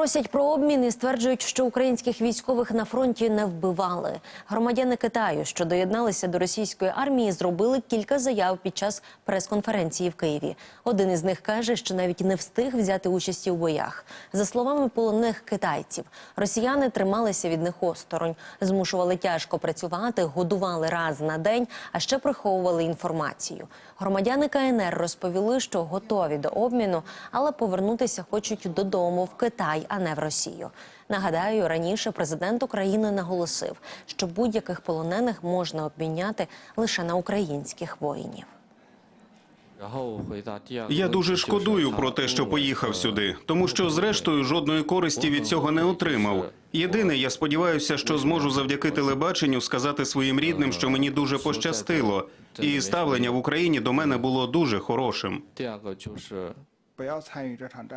Просять про обмін і стверджують, що українських військових на фронті не вбивали. Громадяни Китаю, що доєдналися до російської армії, зробили кілька заяв під час прес-конференції в Києві. Один із них каже, що навіть не встиг взяти участі у боях. За словами полонених китайців, росіяни трималися від них осторонь, змушували тяжко працювати, годували раз на день, а ще приховували інформацію. Громадяни КНР розповіли, що готові до обміну, але повернутися хочуть додому в Китай, а не в Росію. Нагадаю, раніше президент України наголосив, що будь-яких полонених можна обміняти лише на українських воїнів. Я дуже шкодую про те, що поїхав сюди, тому що зрештою жодної користі від цього не отримав. Єдине, я сподіваюся, що зможу завдяки телебаченню сказати своїм рідним, що мені дуже пощастило, і ставлення в Україні до мене було дуже хорошим.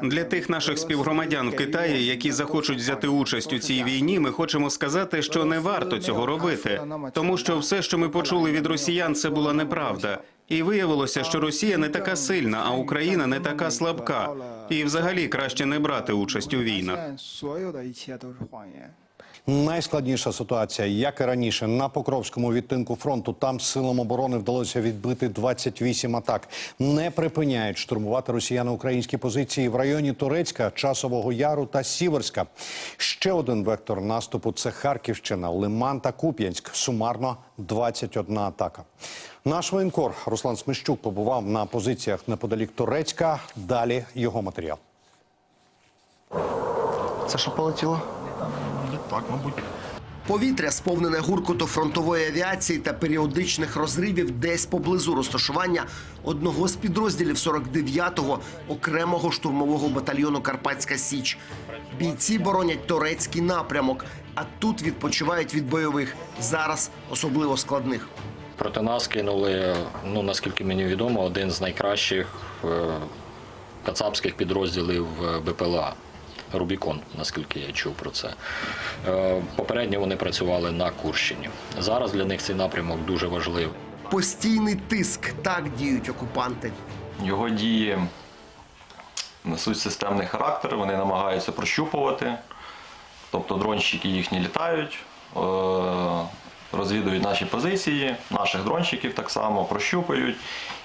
Для тих наших співгромадян в Китаї, які захочуть взяти участь у цій війні, ми хочемо сказати, що не варто цього робити, тому що все, що ми почули від росіян, це була неправда. І виявилося, що Росія не така сильна, а Україна не така слабка. І, взагалі, краще не брати участь у війнах. Найскладніша ситуація, як і раніше, на Покровському відтинку фронту там силам оборони вдалося відбити 28 атак. Не припиняють штурмувати росіяни українські позиції в районі Турецька, Часового Яру та Сіверська. Ще один вектор наступу це Харківщина, Лиман та Куп'янськ. Сумарно 21 атака. Наш воєнкор Руслан Сміщук побував на позиціях неподалік Турецька. Далі його матеріал. Це що полетіло? Так, мабуть. Повітря сповнене гуркоту фронтової авіації та періодичних розривів десь поблизу розташування одного з підрозділів 49-го окремого штурмового батальйону Карпатська Січ. Бійці боронять турецький напрямок, а тут відпочивають від бойових. Зараз особливо складних. Проти нас кинули, ну наскільки мені відомо, один з найкращих е, кацапських підрозділів е, БПЛА. Рубікон, наскільки я чув про це. Е, Попередньо вони працювали на Курщині. Зараз для них цей напрямок дуже важливий. Постійний тиск так діють окупанти. Його дії несуть системний характер, вони намагаються прощупувати. Тобто дронщики їхні літають, е, розвідують наші позиції, наших дронщиків так само прощупують.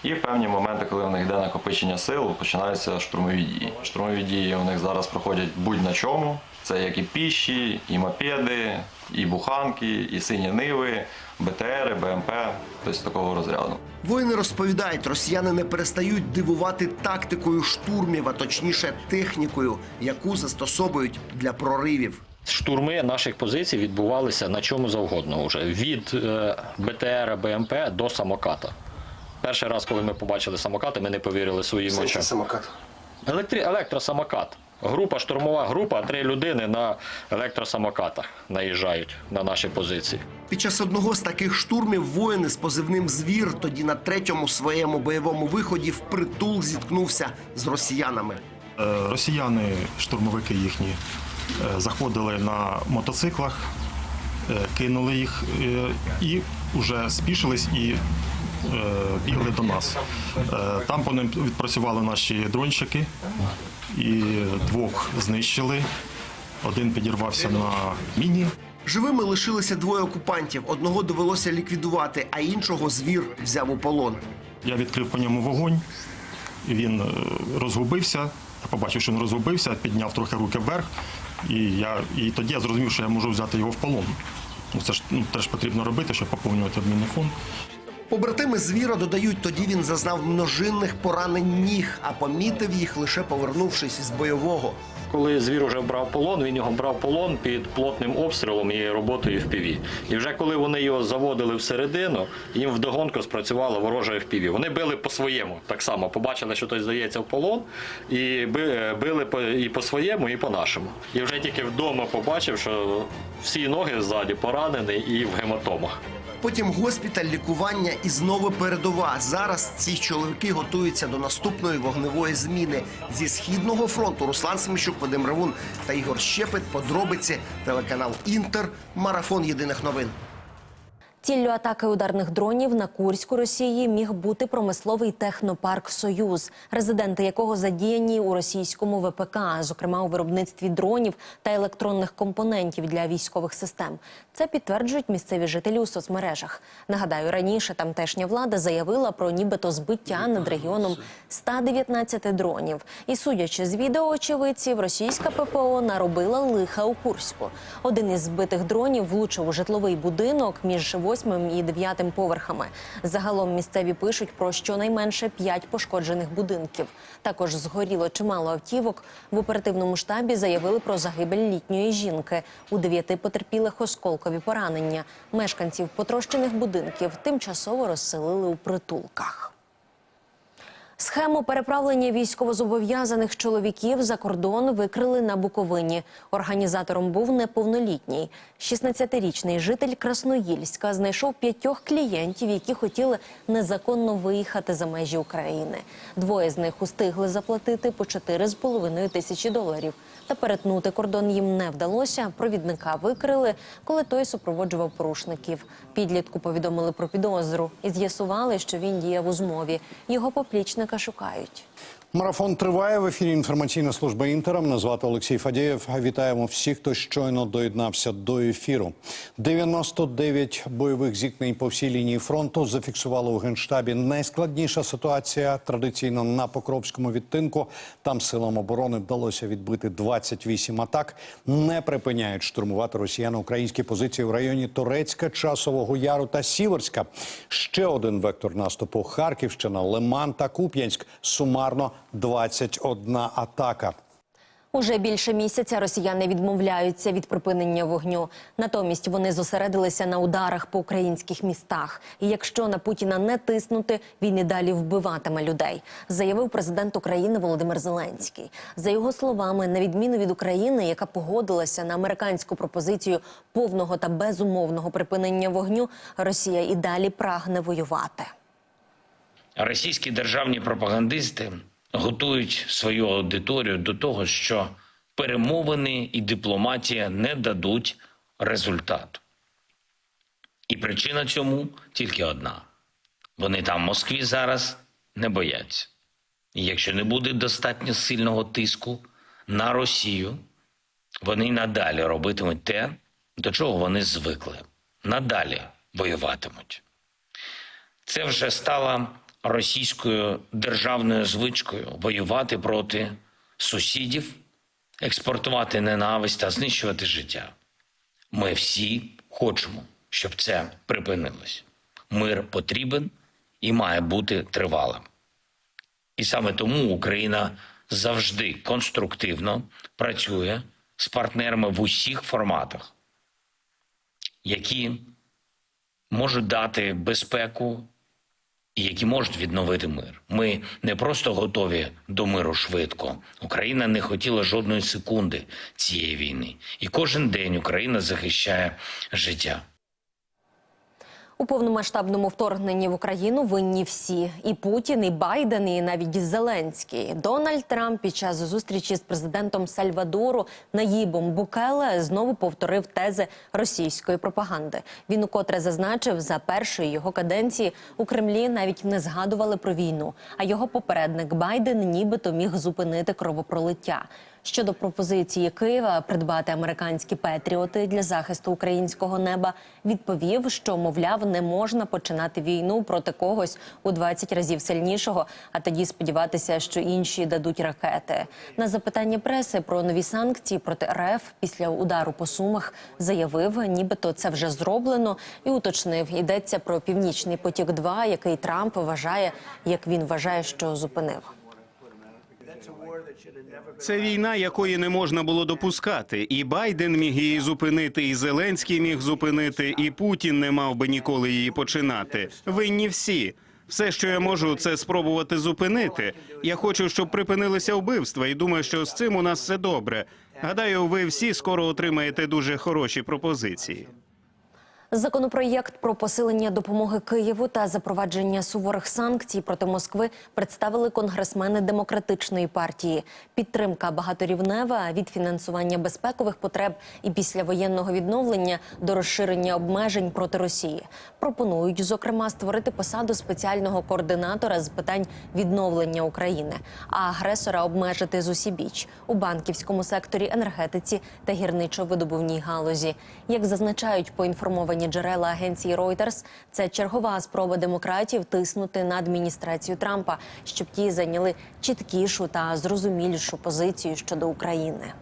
І в певні моменти, коли в них йде накопичення сил, починаються штурмові дії. Штурмові дії у них зараз проходять будь на чому. Це як і піші, і мопеди, і буханки, і сині ниви, БТРи, БМП, тобто такого розряду. Воїни розповідають, росіяни не перестають дивувати тактикою штурмів, а точніше технікою, яку застосовують для проривів. Штурми наших позицій відбувалися на чому завгодно вже від е, БТР, БМП до самоката. Перший раз, коли ми побачили самокати, ми не повірили своїм очам. самокат. Електри... Електросамокат. Група, штурмова група, три людини на електросамокатах наїжджають на наші позиції. Під час одного з таких штурмів воїни з позивним звір тоді на третьому своєму бойовому виході впритул зіткнувся з росіянами. Е, Росіяни, штурмовики їхні, заходили на мотоциклах, е, кинули їх е, і вже спішились і е, бігли до нас. Е, Там по ним відпрацювали наші дронщики і двох знищили. Один підірвався на міні. Живими лишилися двоє окупантів. Одного довелося ліквідувати, а іншого звір взяв у полон. Я відкрив по ньому вогонь, він е, розгубився. Я побачив, що він розгубився, підняв трохи руки вверх, і, я, і тоді я зрозумів, що я можу взяти його в полон. Ну, це ж ну, теж потрібно робити, щоб поповнювати обмінний фонд. Побратими звіра додають, тоді він зазнав множинних поранень ніг, а помітив їх лише повернувшись з бойового. Коли звір вже брав полон, він його брав полон під плотним обстрілом і роботою FPV. І вже коли вони його заводили всередину, їм вдогонку спрацювала ворожа FPV. Вони били по-своєму так само. Побачили, що той здається в полон, і били по- і по-своєму, і по-нашому. І вже тільки вдома побачив, що всі ноги ззаді поранені і в гематомах. Потім госпіталь, лікування і знову передова. Зараз ці чоловіки готуються до наступної вогневої зміни зі східного фронту. Руслан Сміщук, Вадим Ревун та Ігор Щепет. Подробиці телеканал Інтер. Марафон єдиних новин. Ціллю атаки ударних дронів на Курську Росії міг бути промисловий технопарк Союз, резиденти якого задіяні у російському ВПК, зокрема у виробництві дронів та електронних компонентів для військових систем. Це підтверджують місцеві жителі у соцмережах. Нагадаю, раніше тамтешня влада заявила про нібито збиття над регіоном 119 дронів. І судячи з відео очевидців, російська ППО наробила лиха у Курську. Один із збитих дронів влучив у житловий будинок між восьмим і дев'ятим поверхами. Загалом місцеві пишуть про щонайменше п'ять пошкоджених будинків. Також згоріло чимало автівок. В оперативному штабі заявили про загибель літньої жінки. У дев'яти потерпілих осколкові поранення. Мешканців потрощених будинків тимчасово розселили у притулках. Схему переправлення військовозобов'язаних чоловіків за кордон викрили на Буковині. Організатором був неповнолітній. 16-річний житель Красноїльська знайшов п'ятьох клієнтів, які хотіли незаконно виїхати за межі України. Двоє з них устигли заплатити по 4,5 тисячі доларів. Та перетнути кордон їм не вдалося. Провідника викрили, коли той супроводжував порушників. Підлітку повідомили про підозру і з'ясували, що він діяв у змові. Його поплічника шукають. Марафон триває в ефірі. Інформаційна служба інтера. Мене звати Олексій Фадєєв. Вітаємо всіх, хто щойно доєднався до ефіру. 99 бойових зіткнень по всій лінії фронту зафіксували у генштабі. Найскладніша ситуація традиційно на Покровському відтинку. Там силам оборони вдалося відбити 28 атак. Не припиняють штурмувати росіяни українські позиції в районі Торецька, Часового Яру та Сіверська. Ще один вектор наступу: Харківщина, Лиман та Куп'янськ. Сумарно 21 атака. Уже більше місяця росіяни відмовляються від припинення вогню. Натомість вони зосередилися на ударах по українських містах. І якщо на Путіна не тиснути, він і далі вбиватиме людей, заявив президент України Володимир Зеленський. За його словами, на відміну від України, яка погодилася на американську пропозицію повного та безумовного припинення вогню, Росія і далі прагне воювати. російські державні пропагандисти готують свою аудиторію до того, що перемовини і дипломатія не дадуть результату. І причина цьому тільки одна: вони там в Москві зараз не бояться. І якщо не буде достатньо сильного тиску на Росію, вони надалі робитимуть те, до чого вони звикли. Надалі воюватимуть. Це вже стало російською державною звичкою воювати проти сусідів, експортувати ненависть та знищувати життя. Ми всі хочемо, щоб це припинилось. Мир потрібен і має бути тривалим. І саме тому Україна завжди конструктивно працює з партнерами в усіх форматах, які можуть дати безпеку які можуть відновити мир. Ми не просто готові до миру швидко. Україна не хотіла жодної секунди цієї війни, і кожен день Україна захищає життя. У повномасштабному вторгненні в Україну винні всі: і Путін, і Байден, і навіть Зеленський. Дональд Трамп під час зустрічі з президентом Сальвадору Наїбом Букеле знову повторив тези російської пропаганди. Він укотре зазначив, за першої його каденції у Кремлі навіть не згадували про війну. А його попередник Байден нібито міг зупинити кровопролиття. Щодо пропозиції Києва придбати американські петріоти для захисту українського неба, відповів, що мовляв не можна починати війну проти когось у 20 разів сильнішого, а тоді сподіватися, що інші дадуть ракети. На запитання преси про нові санкції проти РФ після удару по сумах заявив, нібито це вже зроблено, і уточнив, йдеться про північний потік 2 який Трамп вважає, як він вважає, що зупинив. Це війна, якої не можна було допускати. І Байден міг її зупинити, і Зеленський міг зупинити, і Путін не мав би ніколи її починати. Винні всі. Все, що я можу, це спробувати зупинити. Я хочу, щоб припинилися вбивства, і думаю, що з цим у нас все добре. Гадаю, ви всі скоро отримаєте дуже хороші пропозиції. Законопроєкт про посилення допомоги Києву та запровадження суворих санкцій проти Москви представили конгресмени демократичної партії. Підтримка багаторівнева від фінансування безпекових потреб і післявоєнного відновлення до розширення обмежень проти Росії. Пропонують зокрема створити посаду спеціального координатора з питань відновлення України, а агресора обмежити з усібіч у банківському секторі, енергетиці та гірничо-видобувній галузі. Як зазначають поінформовані джерела агенції Reuters, це чергова спроба демократів тиснути на адміністрацію Трампа, щоб ті зайняли чіткішу та зрозумілішу позицію щодо України.